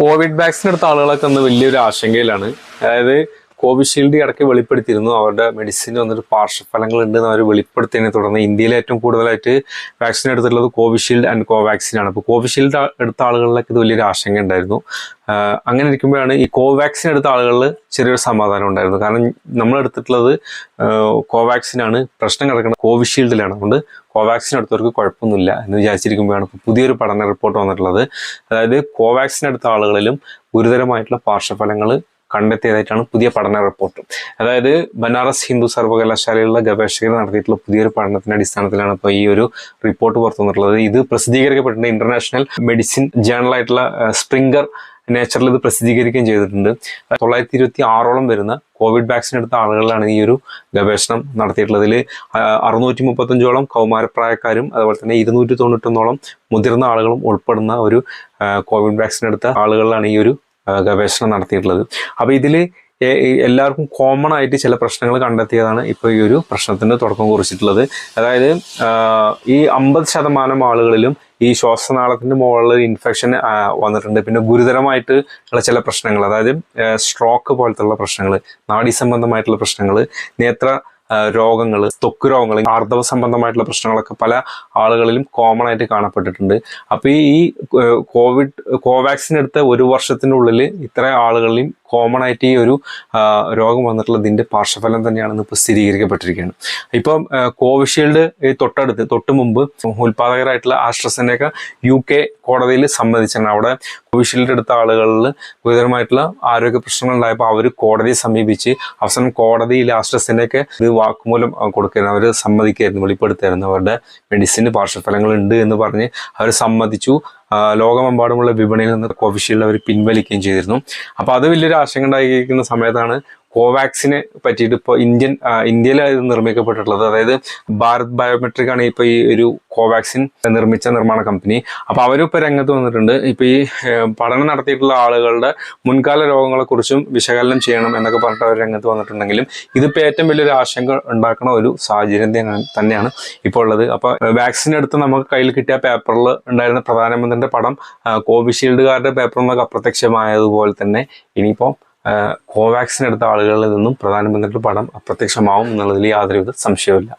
Covid vaccine എടുത്ത ആളുകളൊക്കെ ഒന്ന് വലിയൊരു ആശങ്കയിലാണ്. അതായത് കോവിഷീൽഡ് ഇടയ്ക്ക് വെളിപ്പെടുത്തിയിരുന്നു. അവരുടെ മെഡിസിൻ വന്നിട്ട് പാർശ്വഫലങ്ങൾ ഉണ്ടെന്ന് അവർ വെളിപ്പെടുത്തിയതിനെ തുടർന്ന് ഇന്ത്യയിൽ ഏറ്റവും കൂടുതലായിട്ട് വാക്സിൻ എടുത്തിട്ടുള്ളത് കോവിഷീൽഡ് ആൻഡ് കോവാക്സിൻ ആണ്. അപ്പോൾ കോവിഷീൽഡ് എടുത്ത ആളുകളിലൊക്കെ ഇത് വലിയൊരു ആശങ്ക ഉണ്ടായിരുന്നു. അങ്ങനെ ഇരിക്കുമ്പോഴാണ് ഈ കോവാക്സിൻ എടുത്ത ആളുകളിൽ ചെറിയൊരു സമാധാനം ഉണ്ടായിരുന്നു. കാരണം നമ്മൾ എടുത്തിട്ടുള്ളത് കോവാക്സിൻ ആണ്. പ്രശ്നം കിടക്കുന്നത് കോവിഷീൽഡിലാണ്. അതുകൊണ്ട് കോവാക്സിൻ എടുത്തവർക്ക് കുഴപ്പമൊന്നുമില്ല എന്ന് വിചാരിച്ചിരിക്കുമ്പോഴാണ് ഇപ്പോൾ പുതിയൊരു പഠന റിപ്പോർട്ട് വന്നിട്ടുള്ളത്. അതായത് കോവാക്സിൻ എടുത്ത ആളുകളിലും ഗുരുതരമായിട്ടുള്ള പാർശ്വഫലങ്ങൾ കണ്ടെത്തിയതായിട്ടാണ് പുതിയ പഠന റിപ്പോർട്ട്. അതായത് ബനാറസ് ഹിന്ദു സർവകലാശാലയിലുള്ള ഗവേഷകർ നടത്തിയിട്ടുള്ള പുതിയൊരു പഠനത്തിന്റെ അടിസ്ഥാനത്തിലാണ് ഇപ്പോൾ ഈ ഒരു റിപ്പോർട്ട് പുറത്തു വന്നിട്ടുള്ളത് ഇത് പ്രസിദ്ധീകരിക്കപ്പെട്ടിട്ടുണ്ട് ഇന്റർനാഷണൽ മെഡിസിൻ ജേണൽ ആയിട്ടുള്ള സ്പ്രിംഗർ നേച്ചറിൽ ഇത് പ്രസിദ്ധീകരിക്കുകയും ചെയ്തിട്ടുണ്ട്. തൊള്ളായിരത്തി ഇരുപത്തി ആറോളം വരുന്ന കോവിഡ് വാക്സിൻ എടുത്ത ആളുകളിലാണ് ഈ ഒരു ഗവേഷണം നടത്തിയിട്ടുള്ളതിൽ അറുന്നൂറ്റി മുപ്പത്തഞ്ചോളം കൗമാരപ്രായക്കാരും അതുപോലെ തന്നെ ഇരുന്നൂറ്റി തൊണ്ണൂറ്റൊന്നോളം മുതിർന്ന ആളുകളും ഉൾപ്പെടുന്ന ഒരു കോവിഡ് വാക്സിൻ എടുത്ത ആളുകളിലാണ് ഈ ഒരു ഗവേഷണം നടത്തിയിട്ടുള്ളത്. അപ്പോൾ ഇതിൽ എല്ലാവർക്കും കോമൺ ആയിട്ട് ചില പ്രശ്നങ്ങൾ കണ്ടെത്തിയതാണ് ഇപ്പോൾ ഈ ഒരു പ്രശ്നത്തിന് തുടക്കം കുറിച്ചിട്ടുള്ളത്. അതായത് ഈ അമ്പത് ശതമാനം ആളുകളിലും ഈ ശ്വാസനാളത്തിന്റെ മുകളിൽ ഇൻഫെക്ഷൻ വന്നിട്ടുണ്ട്. പിന്നെ ഗുരുതരമായിട്ട് ഉള്ള ചില പ്രശ്നങ്ങൾ അതായത് സ്ട്രോക്ക് പോലത്തുള്ള പ്രശ്നങ്ങൾ നാഡീ സംബന്ധമായിട്ടുള്ള പ്രശ്നങ്ങൾ നേത്ര രോഗങ്ങൾ ത്വക്ക് രോഗങ്ങൾ ആർദ്രവ സംബന്ധമായിട്ടുള്ള പ്രശ്നങ്ങളൊക്കെ പല ആളുകളിലും കോമൺ ആയിട്ട് കാണപ്പെട്ടിട്ടുണ്ട്. അപ്പോൾ ഈ കോവിഡ് കോവാക്സിൻ എടുത്ത ഒരു വർഷത്തിനുള്ളിൽ ഇത്ര ആളുകളിലും കോമൺ ആയിട്ട് ഈ ഒരു രോഗം രോഗം വന്നിട്ടുള്ളതിന്റെ പാർശ്വഫലം തന്നെയാണെന്ന് ഇപ്പോൾ സ്ഥിരീകരിക്കപ്പെട്ടിരിക്കുകയാണ്. ഇപ്പം കോവിഷീൽഡ് തൊട്ടടുത്ത് തൊട്ട് മുമ്പ് ഉൽപാദകരായിട്ടുള്ള ആസ്ട്രസെനൊക്കെ യു കെ കോടതിയിൽ സമ്മതിച്ചാണ്. അവിടെ കോവിഷീൽഡ് എടുത്ത ആളുകളിൽ ഗുരുതരമായിട്ടുള്ള ആരോഗ്യ പ്രശ്നങ്ങൾ ഉണ്ടായപ്പോൾ അവർ കോടതിയെ സമീപിച്ച് അവസാനം കോടതിയിൽ ആസ്ട്രസെനൊക്കെ ഇത് വാക്കുമൂലം കൊടുക്കുകയായിരുന്നു. അവർ സമ്മതിക്കായിരുന്നു വെളിപ്പെടുത്തായിരുന്നു അവരുടെ മെഡിസിന് പാർശ്വഫലങ്ങൾ ഉണ്ട് എന്ന് പറഞ്ഞ് അവർ സമ്മതിച്ചു. ലോകമെമ്പാടുമുള്ള വിപണിയിൽ നിന്ന് കോവിഷീൽഡ് അവർ പിൻവലിക്കുകയും ചെയ്തിരുന്നു. അപ്പോൾ അത് വലിയൊരു ആശങ്ക ഉണ്ടായിരിക്കുന്ന സമയത്താണ് കോവാക്സിനെ പറ്റിയിട്ട് ഇപ്പോൾ ഇന്ത്യൻ ഇന്ത്യയിലാണ് ഇത് നിർമ്മിക്കപ്പെട്ടിട്ടുള്ളത്. അതായത് ഭാരത് ബയോമെട്രിക് ആണ് ഇപ്പോൾ ഈ ഒരു കോവാക്സിൻ നിർമ്മിച്ച നിർമ്മാണ കമ്പനി. അപ്പോൾ അവരും ഇപ്പോൾ രംഗത്ത് വന്നിട്ടുണ്ട്. ഇപ്പോൾ ഈ പഠനം നടത്തിയിട്ടുള്ള ആളുകളുടെ മുൻകാല രോഗങ്ങളെക്കുറിച്ചും വിശകലനം ചെയ്യണം എന്നൊക്കെ പറഞ്ഞിട്ട് അവർ രംഗത്ത് വന്നിട്ടുണ്ടെങ്കിലും ഇതിപ്പോൾ ഏറ്റവും വലിയൊരു ആശങ്ക ഉണ്ടാക്കുന്ന ഒരു സാഹചര്യം തന്നെയാണ് ഇപ്പോൾ ഉള്ളത്. അപ്പോൾ വാക്സിൻ എടുത്ത് നമുക്ക് കയ്യിൽ കിട്ടിയ പേപ്പറിൽ ഉണ്ടായിരുന്ന പ്രധാനമന്ത്രിയുടെ പടം കോവിഷീൽഡുകാരുടെ പേപ്പറിൽ നിന്നൊക്കെ അപ്രത്യക്ഷമായതുപോലെ തന്നെ ഇനിയിപ്പോൾ കോവാക്സിൻ എടുത്ത ആളുകളിൽ നിന്നും പ്രധാനമന്ത്രിയുടെ പടം അപ്രത്യക്ഷമാവും എന്നുള്ളതിൽ യാതൊരുവിധ സംശയവുമില്ല.